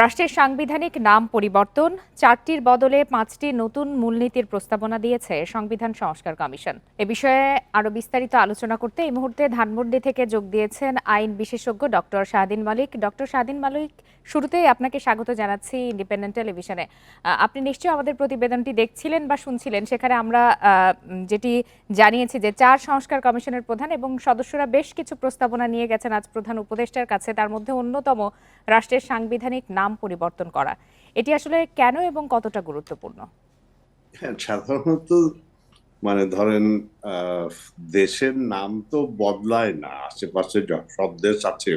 রাষ্ট্রের সাংবিধানিক নাম পরিবর্তন, চারটির বদলে পাঁচটি নতুন মূলনীতির প্রস্তাবনা দিয়েছে সংবিধান সংস্কার কমিশন। এ বিষয়ে আরও বিস্তারিত আলোচনা করতে এই মুহূর্তে ধানমন্ডি থেকে যোগ দিয়েছেন আইন বিশেষজ্ঞ ডক্টর শাহদিন মালিক। ডক্টর শাহদিন মালিক, শুরুতেই আপনাকে স্বাগত জানাচ্ছি ইন্ডিপেন্ডেন্ট টেলিভিশনে। আপনি নিশ্চয়ই আমাদের প্রতিবেদনটি দেখছিলেন বা শুনছিলেন, সেখানে আমরা যেটি জানিয়েছি যে চার সংস্কার কমিশনের প্রধান এবং সদস্যরা বেশ কিছু প্রস্তাবনা নিয়ে গেছেন আজ প্রধান উপদেষ্টার কাছে। তার মধ্যে অন্যতম রাষ্ট্রের সাংবিধানিক নাম পরিবর্তন করা। এটি আসলে কেন এবং কতটা গুরুত্বপূর্ণ? হ্যাঁ সাধারণত মানে ধরেন দেশের নাম তো বদলায় না, আশেপাশে সব দেশ আছে।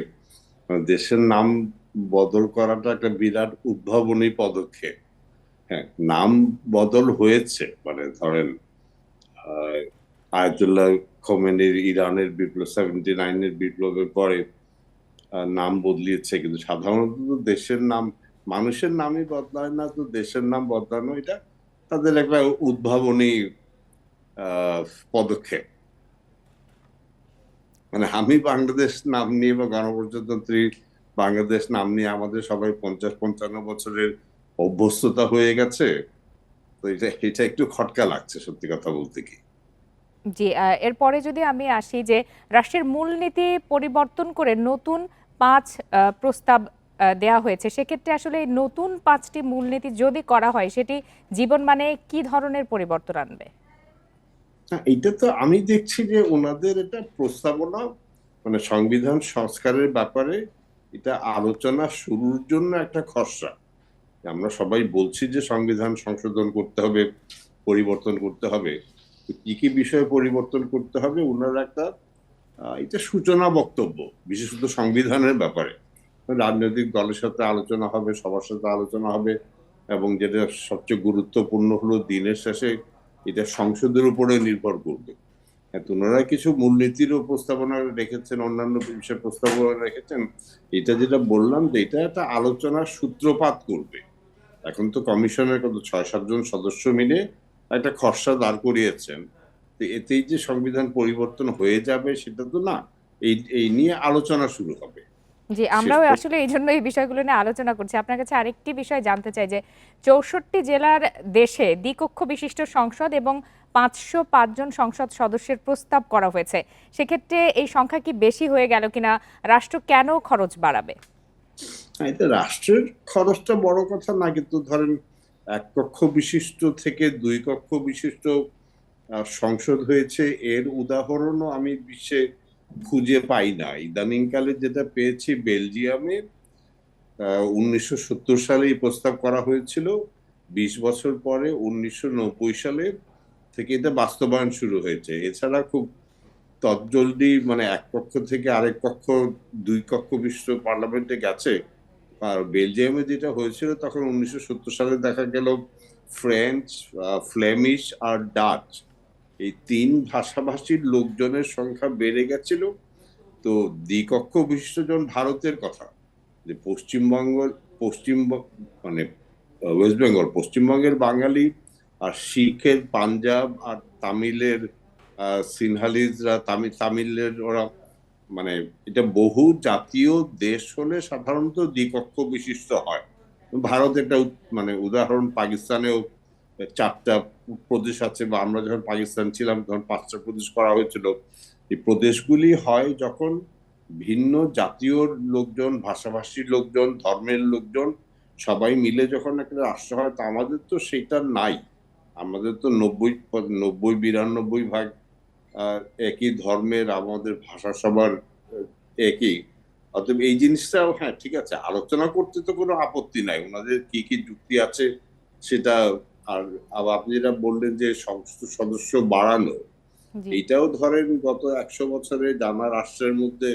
মানে দেশের নাম বদল করাটা একটা বিরাট উদ্ভাবনী পদক্ষেপ। হ্যাঁ নাম বদল হয়েছে মানে ধরেন আয়াতুল্লাহ খোমেনির ইরানের বিপ্লব, সেভেন্টি নাইনের বিপ্লবের পরে নাম বদলিয়েছে, কিন্তু সাধারণত দেশের নাম, মানুষের নামই বদলায় না, তো দেশের নাম বদলানো এটা তাদের একটা উদ্ভাবনী পদক্ষেপ। মানে আমি বাংলাদেশ নাম নিয়ে বা গণপ্রজাতন্ত্রী বাংলাদেশ নাম নিয়ে আমাদের সবাই পঞ্চাশ পঞ্চান্ন বছরের অভ্যস্ততা হয়ে গেছে, তো এটা এটা একটু খটকা লাগছে সত্যি কথা বলতে কি। জি এরপরে যদি আমি আসি যে রাষ্ট্রের মূলনীতি পরিবর্তন করে নতুন পাঁচ প্রস্তাব দেয়া হয়েছে। সেক্ষেত্রে আসলে নতুন পাঁচটি মূলনীতি যদি করা হয় সেটি জীবন মানে কি ধরনের পরিবর্তন আনবে? না, এইটা তো আমি দেখছি যে ওনাদের এটা প্রস্তাবনা মানে সংবিধান সংস্কারের ব্যাপারে এটা আলোচনা শুরুর জন্য একটা খসড়া। আমরা সবাই বলছি যে সংবিধান সংশোধন করতে হবে পরিবর্তন করতে হবে। কি কি বিষয়ে পরিবর্তন করতে হবে ওনারা একটা এটা সূচনা বক্তব্য বিশেষত সংবিধানের ব্যাপারে। রাজনৈতিক দলের সাথে আলোচনা হবে সবার সাথে আলোচনা হবে এবং যেটা সবচেয়ে গুরুত্বপূর্ণ হলো দিনের শেষে এটা সংসদের উপরে নির্ভর করবে। হ্যাঁ, তো ওনারা কিছু মূলনীতিরও প্রস্তাবনা রেখেছেন অন্যান্য বিষয়ে প্রস্তাবনা রেখেছেন। এটা যেটা বললাম যে এটা একটা আলোচনার সূত্রপাত করবে। এখন তো কমিশনের কত ছয় সাতজন সদস্য মিলে একটা খসড়া দাঁড় করিয়েছেন। তো এতেই যে সংবিধান পরিবর্তন হয়ে যাবে সেটা তো না। এই এই নিয়ে আলোচনা শুরু হবে। জি আমরাও আসলে এই জন্য এই বিষয়গুলো নিয়ে আলোচনা করছি। আপনার কাছে আরেকটি বিষয় জানতে চাই যে চৌষট্টি জেলার দেশে দ্বিকক্ষ বিশিষ্ট সংসদ এবং পাঁচশো পাঁচজন সংসদ সদস্যের প্রস্তাব করা হয়েছে। সেক্ষেত্রে এই সংখ্যা কি বেশি হয়ে গেল কিনা? রাষ্ট্র কেন খরচ বাড়াবে? হ্যাঁ, এটা রাষ্ট্রের খরচটা বড় কথা না কিন্তু ধরেন এক কক্ষ বিশিষ্ট থেকে দুই কক্ষ বিশিষ্ট সংসদ হয়েছে, এর উদাহরণও আমি বিশ্বে খুঁজে পাই না। ইদানিংকালে যেটা পেয়েছি বেলজিয়ামে উনিশশো সত্তর সালে এই প্রস্তাব করা হয়েছিল। বিশ বছর পরে উনিশশো নব্বই সালে থেকে এটা বাস্তবায়ন শুরু হয়েছে। এছাড়া খুব তৎজলদি মানে এক কক্ষ থেকে আরেক কক্ষ দুই কক্ষ বিশ্ব পার্লামেন্টে গেছে। আর বেলজিয়ামে যেটা হয়েছিল, তখন উনিশশো সত্তর সালে দেখা গেল ফ্রেঞ্চ ফ্লেমিশ আর ডাচ। এই তিন ভাষাভাষীর লোকজনের সংখ্যা বেড়ে গেছিল। তো দ্বিকক্ষ বিশিষ্টজন ভারতের কথা। যে পশ্চিমবঙ্গ পশ্চিম মানে ওয়েস্ট বেঙ্গল পশ্চিমবঙ্গের বাঙালি আর শিখের পাঞ্জাব আর তামিলের সিনহালিজরা তামিল তামিলের ওরা মানে এটা বহু জাতীয় দেশ হলে সাধারণত দ্বিকক্ষ বিশিষ্ট হয়। ভারত একটা মানে উদাহরণ, পাকিস্তানেও চারটা প্রদেশ আছে বা আমরা যখন পাকিস্তান ছিলাম, তখন পাঁচটা প্রদেশ করা হয়েছিল। এই প্রদেশগুলি হয় যখন ভিন্ন জাতীয় লোকজন ভাষাভাষীর লোকজন, ধর্মের লোকজন সবাই মিলে যখন একটা রাষ্ট্র হয়, তা আমাদের তো সেটা নাই। আমাদের তো নব্বই নব্বই, বিরানব্বই ভাগ একই ধর্মের, আমাদের ভাষা সবার একই। অতএব এই জিনিসটাও হ্যাঁ ঠিক আছে, আলোচনা করতে তো কোনো আপত্তি নাই। ওনাদের কি কি যুক্তি আছে, সেটা আর আবার আপনি যেটা বললেন যে সংসদ সদস্য বাড়ানো জি। এইটাও ধরেন গত একশো বছরে জানা রাষ্ট্রের মধ্যে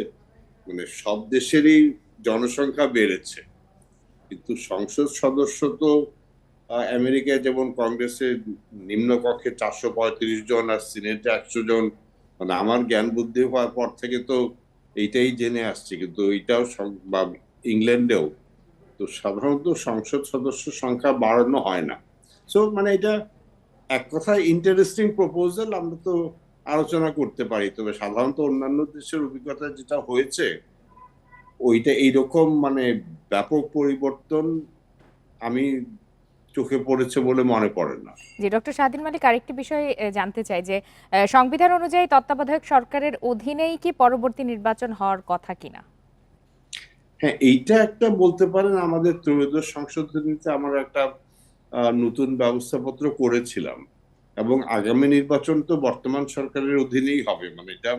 মানে সব দেশেরই জনসংখ্যা বেড়েছে। কিন্তু সংসদ সদস্য তো আমেরিকায় যেমন কংগ্রেসে নিম্নকক্ষে চারশো পঁয়ত্রিশ জন আর সিনেটে একশো জন মানে আমার জ্ঞান বুদ্ধি হওয়ার পর থেকে তো এইটাই জেনে আসছি। কিন্তু এইটাও বা ইংল্যান্ডেও তো সাধারণত সংসদ সদস্য সংখ্যা বাড়ানো হয় না। সো মানে এটা এক কথায় ইন্টারেস্টিং প্রপোজাল আমরা তো আলোচনা করতে পারি। তবে সাধারণত অন্যান্য দেশের অভিজ্ঞতা যেটা হয়েছে ওইটা এইরকম মানে ব্যাপক পরিবর্তন আমি চোখে পড়েছে বলে মনে পড়ে না। জি ডক্টর স্বাধীন মালিক আরেকটি বিষয় জানতে চাই যে সংবিধান অনুযায়ী তত্ত্বাবধায়ক সরকারের অধীনেই কি পরবর্তী নির্বাচন হওয়ার কথা কিনা? হ্যাঁ এইটা একটা বলতে পারেন আমাদের ত্রয়োদশ সংশোধনীতে আমার একটা নতুন ব্যবস্থাপত্র করেছিলাম। এবং আগামী নির্বাচন তো বর্তমান সরকারের অধীনেই হবে। মানে এটা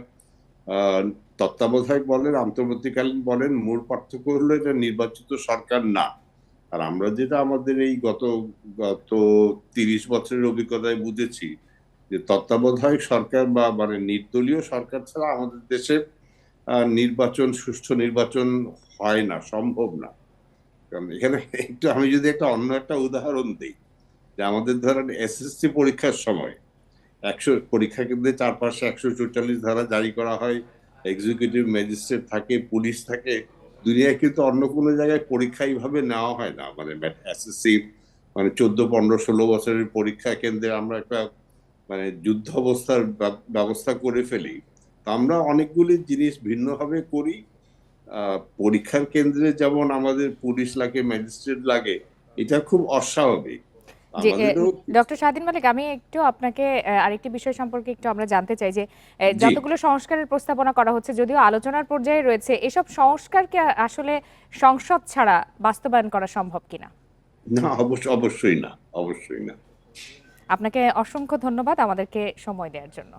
তত্ত্বাবধায়ক বলেন অন্তর্বর্তীকালীন বলেন মূল পার্থক্য হলো এটা নির্বাচিত সরকার না। আর আমরা যেটা আমাদের এই গত গত তিরিশ বছরের অভিজ্ঞতায় বুঝেছি, যে তত্ত্বাবধায়ক সরকার বা মানে নির্দলীয় সরকার ছাড়া আমাদের দেশে নির্বাচন, সুষ্ঠু নির্বাচন হয় না, সম্ভব না। এখানে একটু, আমি যদি একটা অন্য একটা উদাহরণ দিই, যে আমাদের ধরেন এসএসসি পরীক্ষার সময় একশো, পরীক্ষা কেন্দ্রে চারপাশে একশো চৌচল্লিশ ধারা জারি করা হয় এক্সিকিউটিভ ম্যাজিস্ট্রেট থাকে পুলিশ থাকে, দুনিয়ায় কিন্তু অন্য কোনো জায়গায় পরীক্ষা এইভাবে নেওয়া হয় না। মানে এসএসসি মানে চোদ্দ, পনেরো, ষোলো বছরের পরীক্ষা কেন্দ্রে আমরা একটা মানে যুদ্ধ অবস্থার ব্যবস্থা করে ফেলি। তো আমরা অনেকগুলি জিনিস ভিন্নভাবে করি পরীক্ষার কেন্দ্রে যেমন আমাদের পুলিশ লাগে ম্যাজিস্ট্রেট লাগে এটা খুব অস্বাভাবিক। ডক্টর স্বাধীন মালিক আমি একটু আপনাকে আরেকটি বিষয় সম্পর্কে একটু আমরা জানতে চাই যে যতগুলো সংস্কারের প্রস্তাবনা করা হচ্ছে যদিও আলোচনার পর্যায়ে রয়েছে এসব সংস্কারকে আসলে সংসদ ছাড়া বাস্তবায়ন করা সম্ভব কিনা? না অবশ্য অবশ্যই না অবশ্যই না। আপনাকে অসংখ্য ধন্যবাদ আমাদেরকে সময় দেওয়ার জন্য।